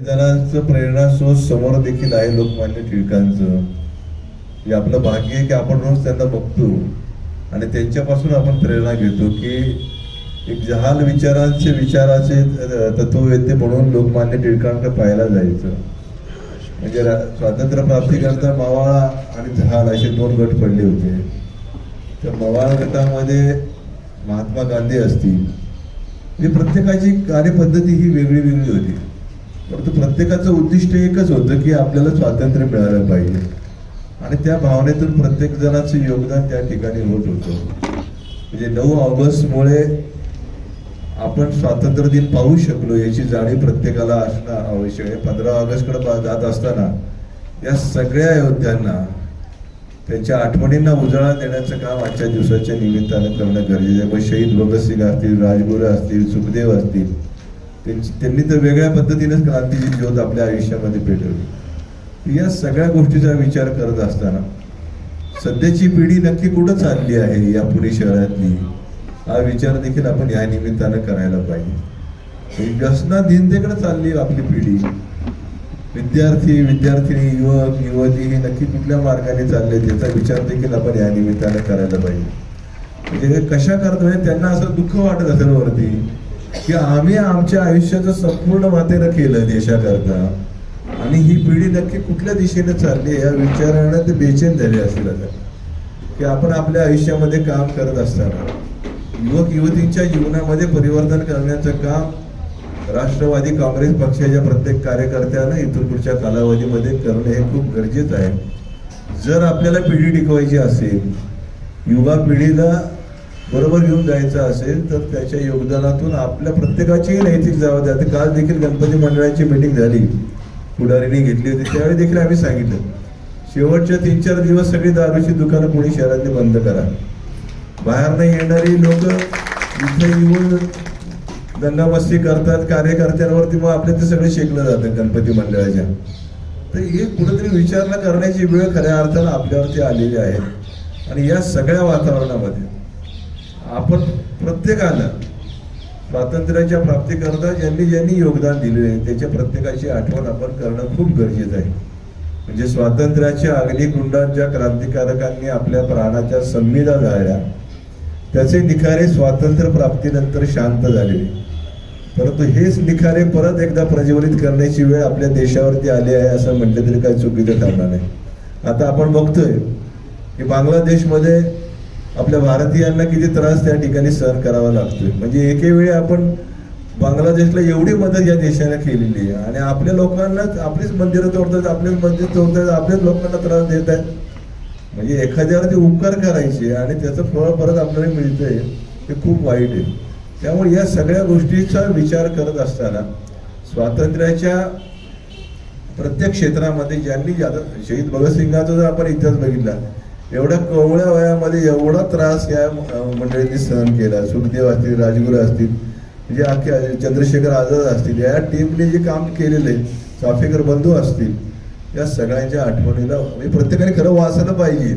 संविधानाचं प्रेरणा स्रोत समोर देखील आहे लोकमान्य टिळकांचं हे आपलं भाग्य आहे की आपण रोज त्यांना बघतो. आणि त्यांच्यापासून आपण प्रेरणा घेतो की एक जहाल विचारांचे विचाराचे अ, तत्ववेत्ते म्हणून लोकमान्य टिळकांकडे पाहायला जायचं. म्हणजे रा- स्वातंत्र्य प्राप्तीकरता मावाळा आणि जहाल असे दोन गट पडले होते. तर मवाळ गटामध्ये महात्मा गांधी असतील. म्हणजे प्रत्येकाची कार्यपद्धती ही वेगळी वेगळी होती. परंतु प्रत्येकाचं उद्दिष्ट एकच होतं की आपल्याला स्वातंत्र्य मिळालं पाहिजे. आणि त्या भावनेतून प्रत्येक जणाचं योगदान त्या ठिकाणी होत होतं. म्हणजे नऊ ऑगस्टमुळे आपण स्वातंत्र्य दिन पाहू शकलो याची जाणीव प्रत्येकाला असणं आवश्यक आहे. पंधरा ऑगस्टकडे पा- जात असताना या सगळ्या योद्ध्यांना त्यांच्या आठवणींना उजाळा देण्याचं काम आजच्या दिवसाच्या निमित्तानं करणं गरजेचं आहे. मग शहीद भगतसिंग असतील राजगुरू असतील सुखदेव असतील त्यांची त्यांनी तर वेगळ्या पद्धतीनेच क्रांतीची ज्योत आपल्या आयुष्यामध्ये पेटवली. या सगळ्या गोष्टीचा विचार करत असताना सध्याची पिढी नक्की कुठं चालली आहे या पुणे शहरातली? हा विचार देखील आपण या निमित्तानं करायला पाहिजे. व्यसना दिनतेकडे चालली आपली पिढी. विद्यार्थी विद्यार्थिनी युवक युवती हे नक्की कुठल्या मार्गाने चालले त्याचा विचार देखील आपण या निमित्तानं करायला पाहिजे. म्हणजे हे कशा करतोय? त्यांना असं दुःख वाटत असेल वरती. की आम्ही आमच्या आयुष्याचं संपूर्ण मातेनं केलं देशाकरता. आणि ही पिढी नक्की कुठल्या दिशेने चालली आहे या विचारानं ते बेचैन झाले असतील आता. की आपण आपल्या आयुष्यामध्ये काम करत असताना युवक युवतींच्या जीवनामध्ये परिवर्तन करण्याचं काम राष्ट्रवादी काँग्रेस पक्षाच्या प्रत्येक कार्यकर्त्यानं इथून पुढच्या कालावधीमध्ये करणं हे खूप गरजेचं आहे. जर आपल्याला पिढी टिकवायची असेल युवा पिढीला बरोबर घेऊन जायचं असेल तर त्याच्या योगदानातून आपल्या प्रत्येकाची नैतिक जबाबदारी. काल देखील गणपती मंडळाची मीटिंग झाली. पुढारीने घेतली होती. त्यावेळी देखील आम्ही सांगितलं शेवटच्या तीन चार दिवस सगळी दारूची दुकानं पुणे शहरातली बंद करा. बाहेरनं येणारी लोक इथे येऊन दंगामस्ती करतात कार्यकर्त्यांवरती मग आपल्या ते सगळे शेकलं जातं गणपती मंडळाच्या. तर हे कुठेतरी विचारणा करण्याची वेळ खऱ्या अर्थानं आपल्यावरती आलेली आहे. आणि या सगळ्या वातावरणामध्ये आपण प्रत्येकाला स्वातंत्र्याच्या प्राप्तीकरता ज्यांनी ज्यांनी योगदान दिलेले आहे त्याच्या प्रत्येकाची आठवण आपण करणं खूप गरजेचं आहे. म्हणजे स्वातंत्र्याच्या अग्निकुंडात ज्या क्रांतिकारकांनी आपल्या प्राणाच्या संविधा जाळल्या त्याचे निखारे स्वातंत्र्य प्राप्तीनंतर शांत झालेले परंतु हेच निखारे परत एकदा प्रज्वलित करण्याची वेळ आपल्या देशावरती आली आहे असं म्हटलं तरी काही चुकीचं ठरणार नाही. आता आपण बघतोय की बांगलादेशमध्ये आपल्या भारतीयांना किती त्रास त्या ठिकाणी सहन करावा लागतोय. म्हणजे एके वेळी आपण बांगलादेशला एवढी मदत या देशाने केलेली आहे. आणि आपल्या लोकांना आपलीच मंदिरं तोडतात आपलेच मंदिर तोडतात आपल्याच लोकांना त्रास देत आहेत. म्हणजे एखाद्यावरती उपकार करायचे आणि त्याचं फळ परत आपल्याला मिळतंय हे खूप वाईट आहे. त्यामुळे या सगळ्या गोष्टीचा विचार करत असताना स्वातंत्र्याच्या प्रत्येक क्षेत्रामध्ये ज्यांनी शहीद भगतसिंगाचा जर आपण इतिहास बघितला एवढ्या कवळ्या वयामध्ये एवढा त्रास या मंडळींनी सहन केला. सुखदेव असतील राजगुरू असतील म्हणजे अख्ख्या चंद्रशेखर आझाद असतील या टीमने जे काम केलेले चाफेकर बंधू असतील या सगळ्यांच्या आठवणीला म्हणजे प्रत्येकाने खरं वाचलं पाहिजे.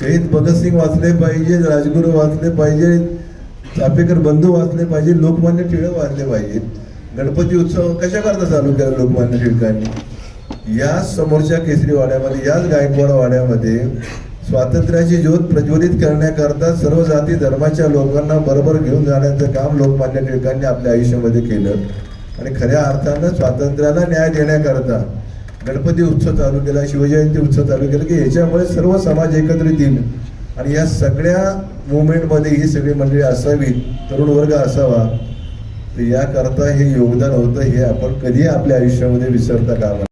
शहीद भगतसिंग वाचले पाहिजे राजगुरू वाचले पाहिजे चाफेकर बंधू वाचले पाहिजे लोकमान्य टिळक वाचले पाहिजे. गणपती उत्सव कशा करता चालू केला लोकमान्य टिळकांनी? याच समोरच्या केसरी वाड्यामध्ये याच गायकवाड वाड्यामध्ये स्वातंत्र्याची ज्योत प्रज्वलित करण्याकरता सर्व जाती धर्माच्या लोकांना बरोबर घेऊन जाण्याचं काम लोकमान्य टिळकांनी आपल्या आयुष्यामध्ये केलं. आणि खऱ्या अर्थानं स्वातंत्र्याला न्याय देण्याकरता गणपती उत्सव चालू केला शिवजयंती उत्सव चालू केला की याच्यामुळे सर्व समाज एकत्रित येईल. आणि या सगळ्या मुवमेंटमध्ये ही सगळी मंडळी असावीत तरुण वर्ग असावा तर याकरता हे योगदान होतं हे आपण कधी आपल्या आयुष्यामध्ये विसरता कामा